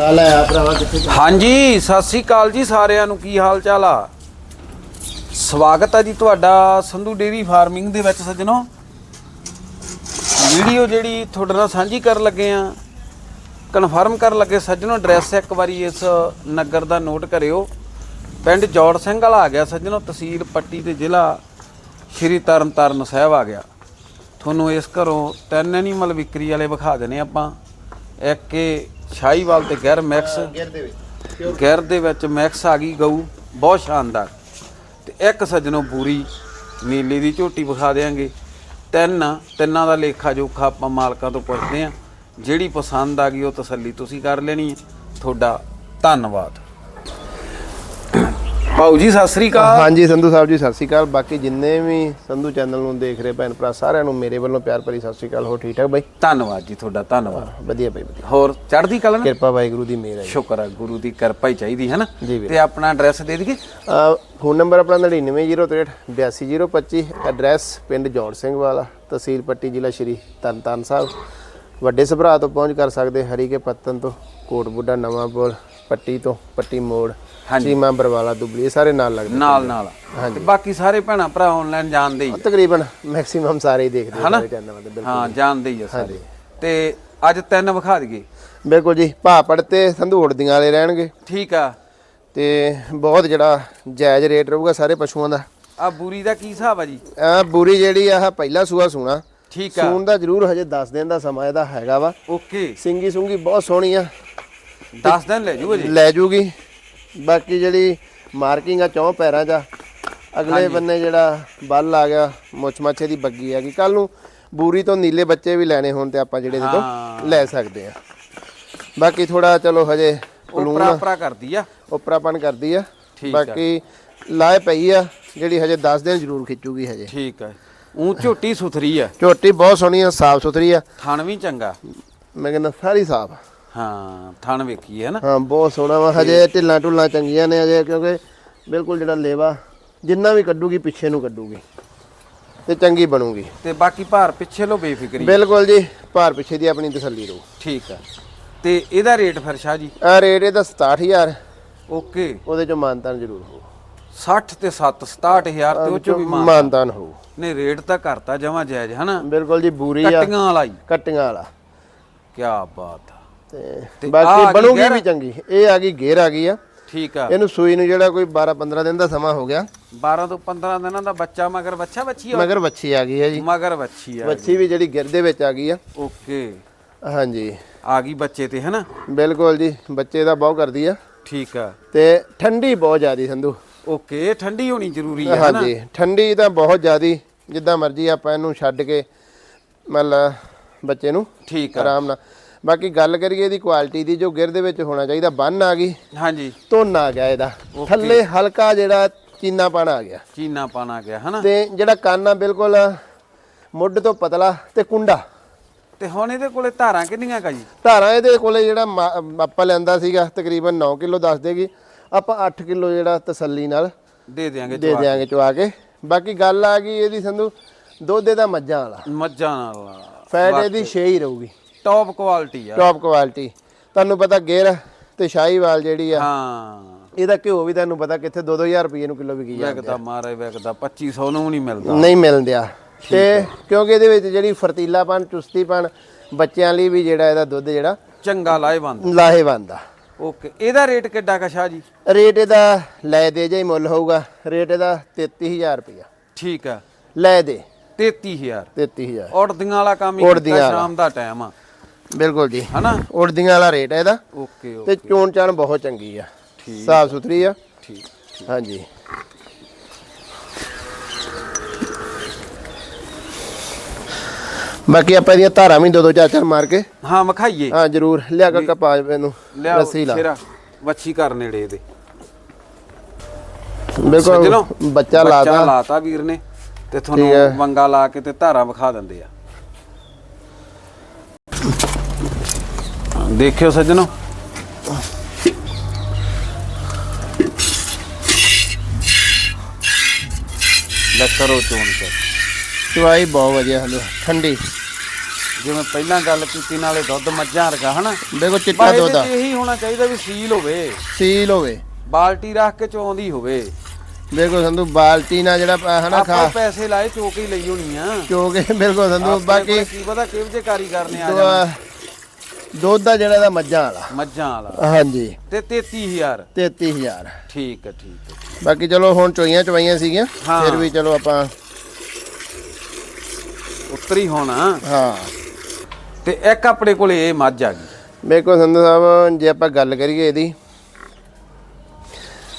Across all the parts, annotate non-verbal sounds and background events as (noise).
ਲਾਲ ਆ ਭਰਾਵਾ, ਕਿੱਥੇ ਹਾਂਜੀ, ਸਤਿ ਸ੍ਰੀ ਅਕਾਲ ਜੀ ਸਾਰਿਆਂ ਨੂੰ। ਕੀ ਹਾਲ ਚਾਲ ਆ? ਸਵਾਗਤ ਆ ਜੀ ਤੁਹਾਡਾ ਸੰਧੂ ਡੇਰੀ ਫਾਰਮਿੰਗ ਦੇ ਵਿੱਚ ਸੱਜਣੋ। ਵੀਡੀਓ ਜਿਹੜੀ ਤੁਹਾਡੇ ਨਾਲ ਸਾਂਝੀ ਕਰਨ ਲੱਗੇ ਆ, ਕਨਫਰਮ ਕਰਨ ਲੱਗੇ ਸੱਜਣੋ, ਐਡਰੈਸ ਇੱਕ ਵਾਰੀ ਇਸ ਨਗਰ ਦਾ ਨੋਟ ਕਰਿਓ। ਪਿੰਡ ਜੋੜ ਸਿੰਘ ਵਾਲਾ ਆ ਗਿਆ ਸੱਜਣੋ, ਤਹਿਸੀਲ ਪੱਟੀ ਤੇ ਜ਼ਿਲ੍ਹਾ ਸ਼੍ਰੀ ਤਰਨਤਾਰਨ ਸਾਹਿਬ ਆ ਗਿਆ। ਤੁਹਾਨੂੰ ਇਸ ਘਰੋਂ ਤਿੰਨ ਐਨੀਮਲ ਵਿਕਰੀ ਵਾਲੇ ਵਿਖਾ ਦੇਣੇ ਆਪਾਂ। ਇੱਕ ਇਹ ਸ਼ਾਹੀਵਾਲ ਤੇ ਗੈਰ ਮੈਕਸ। ਗਿਰ ਦੇ ਵਿੱਚ। ਗਿਰ ਦੇ ਵਿੱਚ ਮੈਕਸ ਆ ਗਈ ਗਊ ਬਹੁਤ ਸ਼ਾਨਦਾਰ। ਤੇ ਇੱਕ ਸੱਜਣੋਂ ਪੂਰੀ ਨੀਲੀ ਦੀ ਝੋਟੀ ਵਿਖਾ ਦੇਾਂਗੇ ਤਿੰਨ ਤਿੰਨਾਂ ਦਾ ਲੇਖਾ ਜੋਖਾ ਆਪਾਂ ਮਾਲਕਾਂ ਤੋਂ ਪੁੱਛਦੇ ਆ। ਜਿਹੜੀ ਪਸੰਦ ਆ ਗਈ ਉਹ ਤਸੱਲੀ ਤੁਸੀਂ ਕਰ ਲੈਣੀ ਹੈ। ਤੁਹਾਡਾ ਧੰਨਵਾਦ। ਭਾਊ ਜੀ ਸਤਿ ਸ੍ਰੀ ਅਕਾਲ। ਹਾਂਜੀ ਸੰਧੂ ਸਾਹਿਬ ਜੀ ਸਤਿ ਸ਼੍ਰੀ ਅਕਾਲ। ਬਾਕੀ ਜਿੰਨੇ ਵੀ ਸੰਧੂ ਚੈਨਲ ਨੂੰ ਦੇਖ ਰਹੇ ਭੈਣ ਭਰਾ ਸਾਰਿਆਂ ਨੂੰ ਮੇਰੇ ਵੱਲੋਂ ਪਿਆਰ ਭਰੀ ਸਤਿ ਸ਼੍ਰੀ ਅਕਾਲ। ਹੋ ਠੀਕ ਠਾਕ ਬਾਈ? ਧੰਨਵਾਦ ਜੀ ਤੁਹਾਡਾ ਧੰਨਵਾਦ। ਵਧੀਆ ਬਾਈ ਵਧੀਆ। ਹੋਰ ਚੜ੍ਹਦੀ ਕਲਾ ਨਾ? ਕਿਰਪਾ ਵਾਹਿਗੁਰੂ ਦੀ ਮਿਹਰ ਹੈ। ਸ਼ੁਕਰ ਹੈ ਗੁਰੂ ਦੀ ਕਿਰਪਾ ਹੀ ਚਾਹੀਦੀ ਹੈ ਨਾ। ਤੇ ਆਪਣਾ ਐਡਰੈਸ ਦੇ ਦਈਏ? ਫੋਨ ਨੰਬਰ ਆਪਣਾ 9903 82025 ਐਡਰੈਸ ਪਿੰਡ ਜੋੜ ਸਿੰਘ ਵਾਲਾ ਤਹਿਸੀਲ ਪੱਟੀ ਜ਼ਿਲ੍ਹਾ ਸ਼੍ਰੀ ਤਰਨਤਾਰਨ ਸਾਹਿਬ। ਵੱਡੇ ਸਭਰਾ ਤੋਂ ਪਹੁੰਚ ਕਰ ਸਕਦੇ ਹਰੀਕੇ ਪੱਤਨ ਤੋਂ ਕੋਟ ਬੁੱਢਾ ਨਵਾਂਪੁਰ ਪੱਟੀ ਤੋਂ ਪੱਟੀ ਮੋੜ। ਹਾਂਜੀ। ਚੀਮਾ ਬਰਵਾਲਾ ਦੁਬਲੀ ਇਹ ਸਾਰੇ ਨਾਲ ਲੱਗਦੇ ਨਾਲ ਨਾਲ। ਤੇ ਬਾਕੀ ਸਾਰੇ ਭੈਣਾ ਭਰਾ ਆਨਲਾਈਨ ਜਾਣਦੇ ਹੀ ਆ। ਤਕਰੀਬਨ ਮੈਕਸਿਮਮ ਸਾਰੇ ਹੀ ਦੇਖਦੇ ਹਨਾ? ਚੈਨਲ ਬਿਲਕੁਲ ਹਾਂ ਜਾਣਦੇ ਹੀ ਆ ਸਾਰੇ। ਤੇ ਅੱਜ ਤਿੰਨ ਵਿਖਾ ਦਈਏ। ਬਿਲਕੁਲ ਜੀ ਭਾਪੜ ਤੇ ਸੰਧੂੜ ਦੀਆਂ ਵਾਲੇ ਰਹਿਣਗੇ। ਠੀਕ ਆ। ਤੇ ਬਹੁਤ ਜਿਹੜਾ ਜਾਇਜ਼ ਰੇਟ ਰਹੂਗਾ ਸਾਰੇ ਪਸ਼ੂਆਂ ਦਾ। ਆ ਬੂਰੀ ਦਾ ਕੀ ਹਿਸਾਬ ਆ ਜੀ? ਆ ਬੂਰੀ ਜਿਹੜੀ ਆ ਆਹ ਪਹਿਲਾ ਸੂਆ ਸੂਣਾ। ਠੀਕ ਆ। ਸੂਣ ਦਾ ਜ਼ਰੂਰ ਹਜੇ 10 ਦਿਨ ਦਾ ਸਮਾਂ ਇਹਦਾ ਹੈਗਾ ਵਾ। ਓਕੇ। ਸਿੰਗੀ ਸੁੰਗੀ ਬਹੁਤ ਸੋਹਣੀ ਆ। 10 ਦਿਨ ਲੈ ਜੂਗਾ ਜੀ? ਲੈ ਜੂਗੀ। ਬਾਕੀ ਜਿਹੜੀ ਮਾਰਕਿੰਗ ਆ ਚੌਂ ਪੈਰਾਂ 'ਚ ਆ, ਅਗਲੇ ਬੰਨੇ ਜਿਹੜਾ ਬੱਲ ਆ ਗਿਆ ਮੁੱਛ ਮਾਛੇ ਦੀ ਬੱਗੀ ਹੈਗੀ ਕੱਲ ਨੂੰ ਬੂਰੀ ਤੋਂ ਨੀਲੇ ਬੱਚੇ ਵੀ ਲੈਣੇ ਹੋਣ ਤੇ ਆਪਾਂ ਜਿਹੜੇ ਇਹਦੇ ਤੋਂ ਲੈ ਸਕਦੇ ਆ। ਬਾਕੀ ਥੋੜਾ ਚਲੋ ਹਜੇ ਉਹ ਪਰਾਪਰਾ ਕਰਦੀ ਆ। ਉਪਰਾਪਨ ਕਰਦੀ ਆ। ਠੀਕ ਆ। ਬਾਕੀ ਲਾਏ ਪਈ ਆ ਜਿਹੜੀ ਹਜੇ 10 ਦਿਨ ਜ਼ਰੂਰ ਖਿੱਚੂਗੀ ਹਜੇ। ਠੀਕ ਆ। ਉਹ ਝੋਟੀ ਸੁਥਰੀ ਆ। ਝੋਟੀ ਬਹੁਤ ਸੋਹਣੀ ਆ ਸਾਫ਼ ਸੁਥਰੀ ਆ। ਥਣ ਵੀ ਚੰਗਾ। ਮੈਂ ਕਹਿੰਦਾ ਸਾਰੀ ਸਾਫ਼ ਹਾਂ ਥਣ ਵੇਖੀਏ ਹੈ ਨਾ। ਹਾਂ ਬਹੁਤ ਸੋਹਣਾ ਵਾ। ਹਜੇ ਢਿੱਲਾਂ ਢੁੱਲਾਂ ਚੰਗੀਆਂ ਨੇ ਹਜੇ ਕਿਉਂਕਿ ਬਿਲਕੁਲ ਜਿਹੜਾ ਲੇਵਾ ਜਿੰਨਾ ਵੀ ਕੱਢੂਗੀ ਪਿੱਛੇ ਨੂੰ ਕੱਢੂਗੀ। ਤੇ ਚੰਗੀ ਬਣੂਗੀ। ਤੇ ਬਾਕੀ ਭਾਰ ਪਿੱਛੇ ਲੋ ਬੇਫਿਕਰੀ। ਬਿਲਕੁਲ ਜੀ ਭਾਰ ਪਿੱਛੇ ਦੀ ਆਪਣੀ ਤਸੱਲੀ ਰਹੂ। ਠੀਕ ਆ। ਤੇ ਇਹਦਾ ਰੇਟ ਫਿਰ ਸ਼ਾਹ ਜੀ? ਆ ਰੇਟ ਇਹਦਾ 67000 ਓਕੇ। ਉਹਦੇ ਚੋਂ ਮਾਨਤਾਨ ਜ਼ਰੂਰ ਹੋਊ। 60 ਤੇ 7 67000 ਤੇ ਉਹ ਚੋਂ ਵੀ ਮਾਨ ਮਾਨਤਾਨ। ਹੋਊ। ਨੇ ਰੇਟ ਤਾਂ ਕਰਤਾ ਜਮਾ ਜਾਇਜ਼ ਹਨਾ? ਬਿਲਕੁਲ ਜੀ ਬੂਰੀ ਆ। ਕੱਟੀਆਂ ਵਾਲਾ ਹੀ। ਕੱਟੀਆਂ ਵਾਲਾ। ਕੀ ਬਾਤ ਤੇ ਆਹ ਆ ਬਾਕੀ ਗਈ ਬਣੂਗੀ ਗੈਰ? ਵੀ ਚੰਗੀ। ਇਹ ਆ ਗਈ ਗੇਰ ਆ ਗਈ ਆ। ਠੀਕ ਆ। ਇਹਨੂੰ ਸੂਈ ਨੂੰ ਜਿਹੜਾ ਕੋਈ 12 15 ਦਿਨ ਦਾ ਸਮਾਂ ਹੋ ਗਿਆ। 12 ਤੋਂ 15 ਦਿਨਾਂ ਦਾ ਬੱਚਾ ਮਗਰ ਬੱਚਾ ਬੱਚੀ ਆ? ਮਗਰ ਵੱਛੀ ਆ ਗਈ ਹੈ ਜੀ। ਮਗਰ ਬੱਚੀ ਆ ਵੱਛੀ ਵੀ ਜਿਹੜੀ ਗਿਰ ਦੇ ਵਿੱਚ ਆ ਗਈ ਆ। ਓਕੇ। ਹਾਂਜੀ। ਆ ਗਈ ਬੱਚੇ ਤੇ ਹਨਾ? ਬਿਲਕੁਲ ਜੀ ਬੱਚੇ ਦਾ ਬਹੁਤ ਕਰਦੀ ਆ। ਠੀਕ ਆ। ਤੇ ਠੰਡੀ ਬਹੁਤ ਜ਼ਿਆਦੀ ਸੰਧੂ। ਓਕੇ ਇਹ ਠੰਡੀ ਹੋਣੀ ਜ਼ਰੂਰੀ ਹਨਾ? ਹਾਂਜੀ ਠੰਡੀ ਤਾਂ ਬਹੁਤ ਜ਼ਿਆਦੀ ਜਿੱਦਾਂ ਮਰਜ਼ੀ ਆਪਾਂ ਇਹਨੂੰ ਛੱਡ ਕੇ ਮਤਲਬ ਬੱਚੇ ਨੂੰ ਠੀਕ ਆ। ਆਰਾਮ ਨਾਲ। ਬਾਕੀ ਗੱਲ ਕਰੀਏ ਇਹਦੀ ਕੁਆਲਿਟੀ ਦੀ ਜੋ ਗਿਰ ਦੇ ਵਿੱਚ ਹੋਣਾ ਚਾਹੀਦਾ ਬੰਨ ਆ ਗਈ ਹਾਂਜੀ। ਧੁੰਨ ਆ ਗਿਆ ਇਹਦਾ। ਥੱਲੇ ਹਲਕਾ ਜਿਹੜਾ ਚੀਨਾ ਪਾਣਾ ਆ ਗਿਆ। ਚੀਨਾ ਪਾਣਾ ਗਿਆ ਹਨਾ? ਤੇ ਜਿਹੜਾ ਕੰਨ ਆ ਬਿਲਕੁਲ ਮੁੱਢ ਤੋਂ ਪਤਲਾ ਤੇ ਕੁੰਡਾ। ਤੇ ਹੁਣ ਇਹਦੇ ਕੋਲੇ ਧਾਰਾਂ ਕਿੰਨੀਆਂ ਕਾ ਜੀ? ਧਾਰਾਂ ਇਹਦੇ ਕੋਲੇ ਜਿਹੜਾ ਆਪਾਂ ਲੈਂਦਾ ਸੀਗਾ ਤਕਰੀਬਨ 9 ਕਿਲੋ ਦੱਸ ਦੇਗੀ। ਆਪਾਂ 8 ਕਿਲੋ ਜਿਹੜਾ ਤਸੱਲੀ ਨਾਲ ਦੇ ਦਿਆਂਗੇ ਦੇ ਦਿਆਂਗੇ ਚਵਾ ਕੇ। ਬਾਕੀ ਗੱਲ ਆ ਗਈ ਇਹਦੀ ਸੰਧੂ ਦੁੱਧ ਇਹਦਾ ਮੱਝਾਂ ਵਾਲਾ। ਮੱਝਾਂ ਨਾਲ ਫੈਟ ਇਹਦੀ 6 ਹੀ ਰਹੂਗੀ। ਟੌਪ ਕੁਆਲਿਟੀ ਆ। ਟੌਪ ਕੁਆਲਿਟੀ ਤੁਹਾਨੂੰ ਪਤਾ ਗੇਰ ਤੇ ਸ਼ਾਹੀਵਾਲ ਜਿਹੜੀ ਆ ਹਾਂ। ਇਹਦਾ ਘਿਓ ਵੀ ਤੁਹਾਨੂੰ ਪਤਾ ਕਿੱਥੇ 2-2000 ਰੁਪਏ ਨੂੰ ਕਿਲੋ ਵਿਕੀ ਜਾਂਦਾ ਵਿਕਦਾ ਮਾਰੇ ਵਿਕਦਾ। 2500 ਨੂੰ ਨਹੀਂ ਮਿਲਦਾ। ਨਹੀਂ ਮਿਲਦਿਆ ਤੇ ਕਿਉਂਕਿ ਇਹਦੇ ਵਿੱਚ ਜਿਹੜੀ ਫਰਤੀਲਾਪਨ ਚੁਸਤੀਪਨ ਬੱਚਿਆਂ ਲਈ ਵੀ ਜਿਹੜਾ ਇਹਦਾ ਦੁੱਧ ਜਿਹੜਾ ਚੰਗਾ ਲਾਹੇਵੰਦ। ਲਾਹੇਵੰਦ ਆ। ਓਕੇ। ਇਹਦਾ ਰੇਟ ਕਿੱਡਾ ਕਾ ਸ਼ਾਹ ਜੀ? ਰੇਟ ਇਹਦਾ ਲੈ ਦੇ ਜਾਈ ਮੁੱਲ ਹੋਊਗਾ। ਰੇਟ ਇਹਦਾ 33000 ਰੁਪਇਆ। ਠੀਕ ਆ। ਲੈ ਦੇ। 33000 33000 ਉੜਦੀਆਂ ਵਾਲਾ ਕੰਮ ਹੀ ਕੀਤਾ। ਸ਼ਾਮ ਦਾ ਟਾਈਮ ਆ। ਬਿਲਕੁਲ ਜੀ। ਹਨਾ? ਉੜਦੀਆਂ ਵਾਲਾ ਰੇਟ ਹੈ ਇਹਦਾ। Okay okay. ਤੇ ਚੋਣ ਚਾਣ ਬਹੁਤ ਚੰਗੀ ਆ। ਠੀਕ। ਸਾਫ਼ ਸੁਥਰੀ ਆ। ਠੀਕ ਹਾਂਜੀ। ਬਾਕੀ ਆਪਾਂ ਇਹਦੀਆਂ ਧਾਰਾਂ ਵੀ ਦੋ ਦੋ ਚਾਰ ਚਾਰ ਮਾਰ ਕੇ। ਹਾਂ ਮਖਾਈਏ ਹਾਂ ਜਰੂਰ। ਲਿਆ ਕੇ ਕਪਾ ਇਹਨੂੰ ਲਿਆ ਰੱਸੀ ਲਾ। ਸ਼ੇਰਾ। ਵੱਛੀ ਕਰ ਨੇੜੇ ਇਹਦੇ। ਬਿਲਕੁਲ ਸੱਜਣੋ, ਬੱਚਾ ਬੱਚਾ ਲਾਦਾ ਲਾਤਾ ਵੀਰ ਨੇ ਤੇ ਠੀਕ ਹੈ। ਤੁਹਾਨੂੰ ਵੰਗਾ ਲਾ ਕੇ ਤੇ ਧਾਰਾ ਵਿਖਾ ਦਿੰਦੇ ਆ। ਦੇਖਿਓ ਸੱਜਣੋ। ਲੈ ਕਰੋ ਚੋਣ ਕਰ ਚਵਾਈ ਬਹੁਤ ਵਧੀਆ ਹਲੋ ਠੰਡੀ। ਜਿਵੇਂ ਪਹਿਲਾਂ ਗੱਲ ਕੀਤੀ ਨਾਲੇ ਦੁੱਧ ਮੱਝਾਂ ਵਰਗਾ ਹਨਾ? ਦੇਖੋ ਚਿੱਟਾ ਦੁੱਧ ਆ। ਇਹੀ ਹੋਣਾ ਚਾਹੀਦਾ ਵੀ ਸੀਲ ਹੋਵੇ। ਸੀਲ ਹੋਵੇ। ਬਾਲਟੀ ਰੱਖ ਕੇ ਚੋਂਦੀ ਹੋਵੇ। ਦੇਖੋ ਸੰਧੂ ਬਾਲਟੀ ਨਾਲ ਜਿਹੜਾ ਹਨਾ ਆਪਾਂ ਖਾ ਪੈਸੇ ਲਾਏ ਚੋਕ ਹੀ ਲਈ ਹੋਣੀ ਆ। ਚੋਗੇ ਬਿਲਕੁਲ ਸੰਧੂ ਬਾਕੀ ਕੀ ਪਤਾ ਕਿਹੋ ਜਿਹੇ ਕਾਰੀਗਰ ਨੇ ਆ ਜਾਣਾ। ਦੁੱਧ ਦਾ ਜਿਹੜਾ ਦਾ ਮੱਝਾਂ ਵਾਲਾ। ਮੱਝਾਂ ਵਾਲਾ। ਹਾਂਜੀ। ਤੇ 33000 33000 ਠੀਕ ਹੈ ਠੀਕ ਹੈ। ਬਾਕੀ ਚਲੋ ਹੁਣ ਚੋਈਆਂ ਚਵਾਈਆਂ ਸੀਗੀਆਂ। ਫਿਰ ਵੀ ਚਲੋ ਆਪਾਂ ਉੱਤਰੀ ਹੋਣਾ। ਹਾਂ। ਤੇ ਇੱਕ ਆਪਣੇ ਕੋਲੇ ਇਹ ਮੱਝ ਆ ਗਈ। ਦੇਖੋ ਸੰਧੂ ਸਾਹਿਬ ਜੇ ਆਪਾਂ ਗੱਲ ਕਰੀਏ ਇਹਦੀ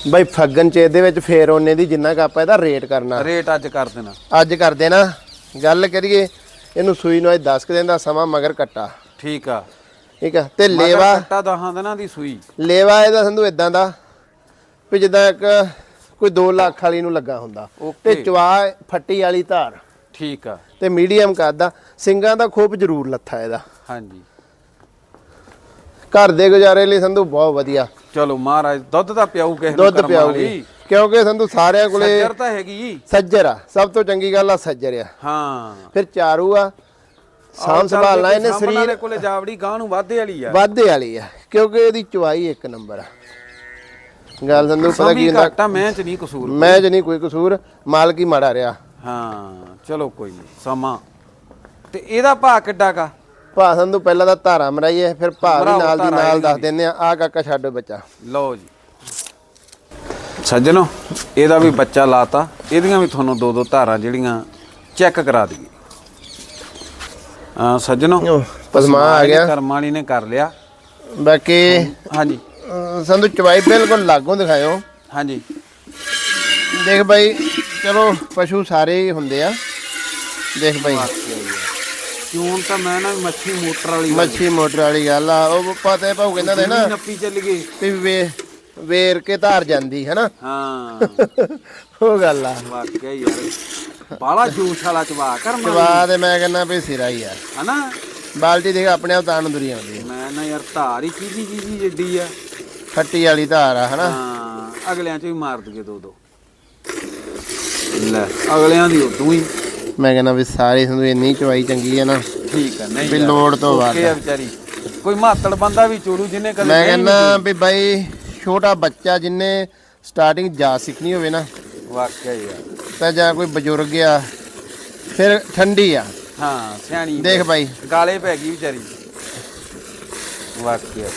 ਬਈ ਫੱਗਣ ਚ ਇਹਦੇ ਵਿੱਚ ਫੇਰ ਉਹਨੇ ਦੀ ਜਿੰਨਾ ਕ ਆਪਾਂ ਇਹਦਾ ਰੇਟ ਕਰਨਾ। ਰੇਟ ਅੱਜ ਕਰ ਦੇਣਾ। ਅੱਜ ਕਰਦੇ ਨਾ ਗੱਲ ਕਰੀਏ ਇਹਨੂੰ ਸੂਈ ਨੂੰ ਅੱਜ 10 ਕੁ ਦਿਨ ਦਾ ਸਮਾਂ ਮਗਰ ਕੱਟਾ। ਠੀਕ ਆ। ਠੀਕ ਆ? ਤੇ ਲੇਵਾ ਕੱਟਾ ਦਹਾਂ ਦਿਨਾਂ ਦੀ ਸੂਈ। ਲੇਵਾ ਇਹਦਾ ਸੰਧੂ ਇਦਾਂ ਦਾ ਵੀ ਜਿੱਦਾਂ ਇੱਕ ਕੋਈ 2 ਲੱਖ ਵਾਲੀ ਨੂੰ ਲੱਗਾ ਹੁੰਦਾ। ਤੇ ਚਵਾ ਫੱਟੀ ਵਾਲੀ ਧਾਰ। ਠੀਕ ਆ। ਤੇ ਮੀਡੀਅਮ ਕੱਦ ਸਿੰਗਾਂ ਦਾ ਖੂਬ ਜ਼ਰੂਰ ਲੱਥਾ ਇਹਦਾ। ਹਾਂਜੀ। ਘਰ ਦੇ ਗੁਜ਼ਾਰੇ ਲਈ ਸੰਧੂ ਬਹੁਤ ਵਧੀਆ। ਚਲੋ ਮਹਾਰਾਜ ਦੁੱਧ ਤਾਂ ਪਿਆਊ ਕਿਸੇ ਨੂੰ ਦੁੱਧ ਪਿਆਉਗੀ। ਕਿਉਂਕਿ ਸੰਧੂ ਸਾਰਿਆਂ ਕੋਲੇ ਸੱਜਰ ਤਾਂ ਹੈਗੀ। ਸੱਜਰ ਆ। ਸਭ ਤੋਂ ਚੰਗੀ ਗੱਲ ਆ ਸੱਜਰ ਆ। ਹਾਂ। ਫਿਰ ਚਾਰੂ ਆ। ਸਾਂਭ ਸੰਭਾਲਣਾ ਇਹਨੇ ਸਰੀਰ ਕੋਲੇ ਜਾਵੜੀ ਗਾਂ ਨੂੰ ਵਾਧੇ ਵਾਲੀ ਆ। ਵਾਧੇ ਵਾਲੀ ਆ ਕਿਉਂਕਿ ਇਹਦੀ ਚੁਆਈ ਇੱਕ ਨੰਬਰ ਆ। ਗੱਲ ਸੰਧੂ ਪਤਾ ਕੀ ਹੁੰਦਾ ਘਾਟਾ ਮੈਂ ਚ ਨਹੀਂ ਕਸੂਰ ਮੈਂ ਜ ਨਹੀਂ ਕੋਈ ਕਸੂਰ ਮਾਲਕ ਹੀ ਮਾੜਾ ਰਿਹਾ। ਹਾਂ ਚਲੋ ਕੋਈ ਨਹੀਂ ਸਮਾਂ। ਤੇ ਇਹਦਾ ਭਾਅ ਕਿੱਡਾ ਕਾ ਭਾ ਸੰਧੂ ਪਹਿਲਾਂ ਤਾਂ ਧਾਰਾ ਮਰਾਈਏ ਫਿਰ ਭਾ ਵੀ ਨਾਲ ਦੀ ਨਾਲ ਦੱਸ। ਦਿੰਦੇ ਆ ਆ ਕਾਕਾ ਛੱਡੋ ਬੱਚਾ। ਲਓ ਜੀ। ਸੱਜਣੋ ਇਹਦਾ ਵੀ ਬੱਚਾ ਲਾਤਾ ਇਹਦੀਆਂ ਵੀ ਤੁਹਾਨੂੰ ਦੋ ਦੋ ਧਾਰਾਂ ਜਿਹੜੀਆਂ ਚੈੱਕ ਕਰਾ ਦਈਏ। ਸੱਜਣੋ ਪਸਮਾ ਆ ਗਿਆ। ਕਰਮ ਵਾਲੀ ਨੇ ਕਰ ਲਿਆ। ਬਾਕੀ ਹਾਂਜੀ। ਅਹ, ਸੰਧੂ ਚਵਾਈ ਬਿਲਕੁਲ ਲਾਗੋਂ ਦਿਖਾਇਓ। ਹਾਂਜੀ। ਦੇਖ ਬਾਈ ਚਲੋ ਪਸ਼ੂ ਸਾਰੇ ਹੀ ਹੁੰਦੇ ਆ। ਦੇਖ ਬਾਈ। ਕਿਉਂ ਤਾਂ ਮੈਂ ਨਾ ਮੱਛੀ ਮੋਟਰ ਵਾਲੀ ਮੱਛੀ ਮੋਟਰ ਵਾਲੀ ਗੱਲ ਆ। ਉਹ ਪਤਾ ਭਾਉ ਕਹਿੰਦਾ ਤੇ ਨਾ ਨੱਪੀ ਚੱਲ ਗਈ। ਵੀ ਵੇ ਵੇਰ ਕੇ ਧਾਰ ਜਾਂਦੀ ਹੈ ਨਾ ਹਾਂ। (laughs) ਉਹ ਗੱਲ ਆ। ਵਾਕਿਆ ਯਾਰ। ਬਾਲਾ ਜੋਸ਼ ਵਾਲਾ ਚਵਾ ਕਰਮ ਚਵਾ ਤੇ ਮੈਂ ਕਹਿੰਦਾ ਵੀ ਸਿਰਾ ਹੀ ਆ। ਹਨਾ? ਬਾਲਟੀ ਦੇਖ ਆਪਣੇ ਆਪ ਤਾਣ ਦੁਰੀ ਆਉਂਦੀ ਆ। ਮੈਂ ਨਾ ਯਾਰ ਧਾਰ ਹੀ ਚੀਜੀ ਚੀਜੀ ਜਿੱਡੀ ਆ। ਖੱਟੀ ਵਾਲੀ ਧਾਰ ਆ ਹਨਾ? ਹਾਂ ਅਗਲਿਆਂ ਚ ਵੀ ਮਾਰ ਦਗੇ ਦੋ ਦੋ ਲੈ ਅਗਲਿਆਂ ਦੀ ਉਦੋਂ ਹੀ। ਮੈਂ ਕਹਿੰਦਾ ਵੀ ਸਾਰੇ ਸੰਧੂ ਇੰਨੀ ਚਵਾਈ ਚੰਗੀ ਆ ਨਾ ਠੀਕ ਆ ਨਹੀਂ ਵੀ ਲੋੜ ਤੋਂ ਵੱਧ ਆ ਵਿਚਾਰੀ। ਕੋਈ ਮਾਤੜ ਬੰਦਾ ਵੀ ਚੋਲੂ ਜਿਹਨੇ ਕਦੇ ਮੈਂ ਕਹਿੰਦਾ ਵੀ ਬਾਈ ਛੋਟਾ ਬੱਚਾ ਜਿੰਨੇ ਸਟਾਰਟਿੰਗ ਜਾ ਸਿੱਖਣੀ ਹੋਵੇ ਨਾ। ਵਾਕਿਆ ਯਾਰ ਤਾਂ ਜਾਂ ਕੋਈ ਬਜ਼ੁਰਗ ਆ ਫਿਰ ਠੰਡੀ ਆ। ਹਾਂ ਸਿਆਣੀ ਦੇਖ ਬਾਈ। ਗਾਲੇ ਪੈ ਗਈ ਵਿਚਾਰੀ। ਵਾਕਿਆ।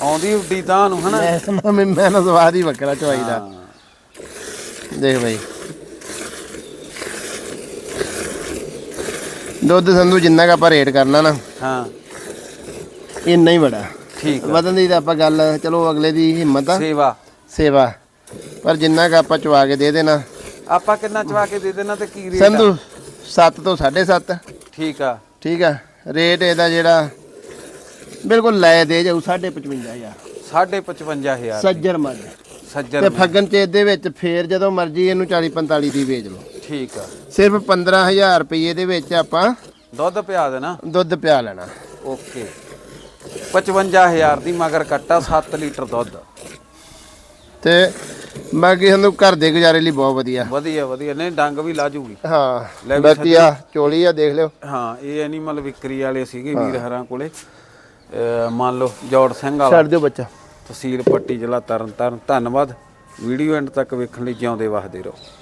ਆਉਂਦੀ ਉੱਡੀ ਤਾਂ ਨੂੰ ਹਨਾ? ਮੈਂ ਮੈਂ ਮੈਂ ਨਾ ਸਵਾਦ ਹੀ ਵੱਖਰਾ ਚਵਾਈ ਦਾ। ਦੇਖ ਬਾਈ। ਦੁੱਧ ਸੰਧੂ ਜਿੰਨਾ ਕੁ ਆਪਾਂ ਰੇਟ ਕਰਨਾ ਨਾ ਹਾਂ। ਇੰਨਾ ਹੀ ਬੜਾ। ਠੀਕ ਵਧਣ ਦੀ ਤਾਂ ਆਪਾਂ ਗੱਲ ਚਲੋ ਅਗਲੇ ਦੀ ਹਿੰਮਤ ਆ। ਸੇਵਾ। ਸੇਵਾ। ਪਰ ਜਿੰਨਾ ਕੁ ਆਪਾਂ ਚਵਾ ਕੇ ਦੇ ਦੇਣਾ ਆਪਾਂ ਕਿੰਨਾ ਚਵਾ ਕੇ ਦੇ ਦੇਣਾ ਤੇ ਕੀ ਰੇਟ ਸੰਧੂ 7 ਤੋਂ 7.5 ਠੀਕ ਆ। ਠੀਕ ਆ। ਰੇਟ ਇਹਦਾ ਜਿਹੜਾ ਬਿਲਕੁਲ ਲੈ ਦੇ ਜਾਊ 55000 55000 ਸੱਜਰ ਮੱਝ। ਸੱਜਰ ਤੇ ਫੱਗਣ ਚ ਇਹਦੇ ਵਿੱਚ ਫੇਰ ਜਦੋਂ ਮਰਜ਼ੀ ਇਹਨੂੰ 40 45 ਦੀ ਵੇਚ ਲਓ। ਠੀਕ ਆ। ਸਿਰਫ 15000 ਰੁਪਏ ਦੇ ਵਿੱਚ ਆਪਾਂ ਦੁੱਧ ਪਿਆ ਦੇਣਾ। ਦੁੱਧ ਪਿਆ ਲੈਣਾ। ਓਕੇ। 55000 ਦੀ ਮਗਰ ਕੱਟਾ 7 ਲੀਟਰ ਦੁੱਧ। ਤੇ ਬਾਕੀ ਸਾਨੂੰ ਘਰ ਦੇ ਗੁਜ਼ਾਰੇ ਲਈ ਬਹੁਤ ਵਧੀਆ। ਵਧੀਆ ਵਧੀਆ। ਨਹੀਂ ਡੰਗ ਵੀ ਲਾਜੂਗੀ ਲੈ ਹਾਂ ਵੀ ਬਾਕੀ ਆ ਚੋਲੀ ਆ ਦੇਖ ਲਿਓ। ਹਾਂ ਇਹ ਐਨੀਮਲ ਵਿਕਰੀ ਵਾਲੇ ਸੀਗੇ ਵੀਰ ਹਰਾਂ ਕੋਲੇ। ਮੰਨ ਲਓ ਜੋੜ ਸਿੰਘ ਵਾਲਾ। ਛੱਡ ਦਿਓ ਬੱਚਾ। ਤਹਿਸੀਲ ਪੱਟੀ ਜ਼ਿਲ੍ਹਾ ਤਰਨਤਾਰਨ। ਧੰਨਵਾਦ। ਵੀਡੀਓ ਐਂਡ ਤੱਕ ਵੇਖਣ ਲਈ ਜਿਉਂਦੇ ਵਸਦੇ ਰਹੋ।